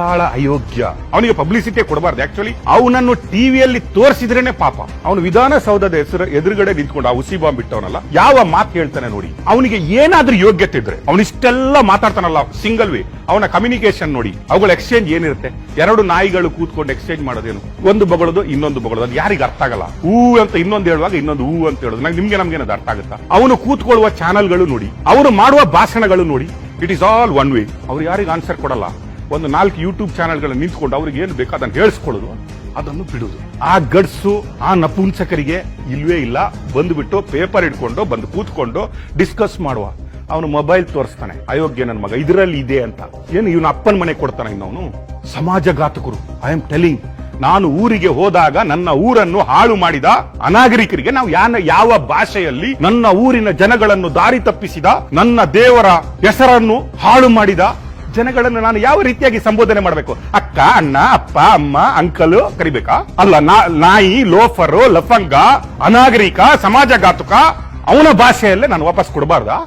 ಬಹಳ ಅಯೋಗ್ಯ. ಅವನಿಗೆ ಪಬ್ಲಿಸಿಟಿ ಕೊಡಬಾರ್ದು. ಆಕ್ಚುಲಿ ಅವನನ್ನು ಟಿವಿಯಲ್ಲಿ ತೋರಿಸಿದ್ರೇನೆ ಪಾಪ. ಅವನು ವಿಧಾನಸೌಧದ ಹೆಸರು ಎದುರುಗಡೆ ನಿಂತ್ಕೊಂಡು ಆ ಹುಸಿ ಬಾಂಬ್ ಬಿಟ್ಟವನಲ್ಲ ಯಾವ ಮಾತು ಹೇಳ್ತಾನೆ ನೋಡಿ. ಅವನಿಗೆ ಏನಾದ್ರೂ ಯೋಗ್ಯತೆ ಇದ್ರೆ ಅವನಿಷ್ಟೆಲ್ಲ ಮಾತಾಡ್ತಾನಲ್ಲ ಸಿಂಗಲ್ ವೇ ಅವನ ಕಮ್ಯುನಿಕೇಶನ್ ನೋಡಿ. ಅವುಗಳ ಎಕ್ಸ್ಚೇಂಜ್ ಏನಿರುತ್ತೆ? ಎರಡು ನಾಯಿಗಳು ಕೂತ್ಕೊಂಡು ಎಕ್ಸ್ಚೇಂಜ್ ಮಾಡೋದೇನು? ಒಂದು ಬಗಳದು, ಇನ್ನೊಂದು ಬಗಳದು. ಅದು ಯಾರಿಗೆ ಅರ್ಥ ಆಗಲ್ಲ. ಹೂ ಅಂತ ಇನ್ನೊಂದು ಹೇಳುವಾಗ ಇನ್ನೊಂದು ಹೂ ಅಂತ ಹೇಳೋದು ನಂಗೆ ನಿಮ್ಗೆ ನಮ್ಗೆ ಅರ್ಥ ಆಗುತ್ತಾ? ಅವನು ಕೂತ್ಕೊಳ್ಳುವ ಚಾನೆಲ್ಗಳು ನೋಡಿ. ಅವರು ಮಾಡುವ ಭಾಷಣಗಳು ನೋಡಿ. It is all one way ಅವ್ರು ಯಾರಿಗೆ ಆನ್ಸರ್ ಕೊಡಲ್ಲ. ಒಂದು ನಾಲ್ಕು ಯೂಟ್ಯೂಬ್ ಚಾನೆಲ್ಗಳನ್ನು ನಿಂತ್ಕೊಂಡು ಅವ್ರಿಗೆ ಏನು ಬೇಕೋ ಅದನ್ನು ಹೇಳಿಸ್ಕೊಳ್ಳೋದು, ಅದನ್ನು ಬಿಡುದು. ಆ ಗಡ್ಸು, ಆ ನಪುಂಸಕರಿಗೆ ಇಲ್ವೇ ಇಲ್ಲ. ಬಂದುಬಿಟ್ಟು ಪೇಪರ್ ಇಟ್ಕೊಂಡು ಬಂದು ಕೂತ್ಕೊಂಡು ಡಿಸ್ಕಸ್ ಮಾಡುವ. ಅವನು ಮೊಬೈಲ್ ತೋರಿಸ್ತಾನೆ, ಅಯೋಗ್ಯ ನನ್ನ ಮಗ, ಇದರಲ್ಲಿ ಇದೆ ಅಂತ. ಏನು ಇವನ ಅಪ್ಪನ ಮನೆ ಕೊಡ್ತಾನೆ ಇನ್ನವನು? ಸಮಾಜಘಾತಕರು ಐ ಆಮ್ ಟೆಲಿಂಗ್ ನಾನು ಊರಿಗೆ ಹೋದಾಗ ನನ್ನ ಊರನ್ನು ಹಾಳು ಮಾಡಿದ ಅನಾಗರಿಕರಿಗೆ ನಾವು ಯಾನ, ಯಾವ ಭಾಷೆಯಲ್ಲಿ ನನ್ನ ಊರಿನ ಜನಗಳನ್ನು ದಾರಿ ತಪ್ಪಿಸಿದ, ನನ್ನ ದೇವರ ಹೆಸರನ್ನು ಹಾಳು ಮಾಡಿದ ಜನಗಳನ್ನು ನಾನು ಯಾವ ರೀತಿಯಾಗಿ ಸಂಬೋಧನೆ ಮಾಡಬೇಕು? ಅಕ್ಕ, ಅಣ್ಣ, ಅಪ್ಪ, ಅಮ್ಮ, ಅಂಕಲು ಕರಿಬೇಕಾ? ಅಲ್ಲ ನಾಯಿ, ಲೋಫರು, ಲಫಂಗ, ಅನಾಗರಿಕ, ಸಮಾಜಘಾತುಕ, ಅವನ ಭಾಷೆಯಲ್ಲೇ ನಾನು ವಾಪಸ್ ಕೊಡಬಾರ್ದಾ?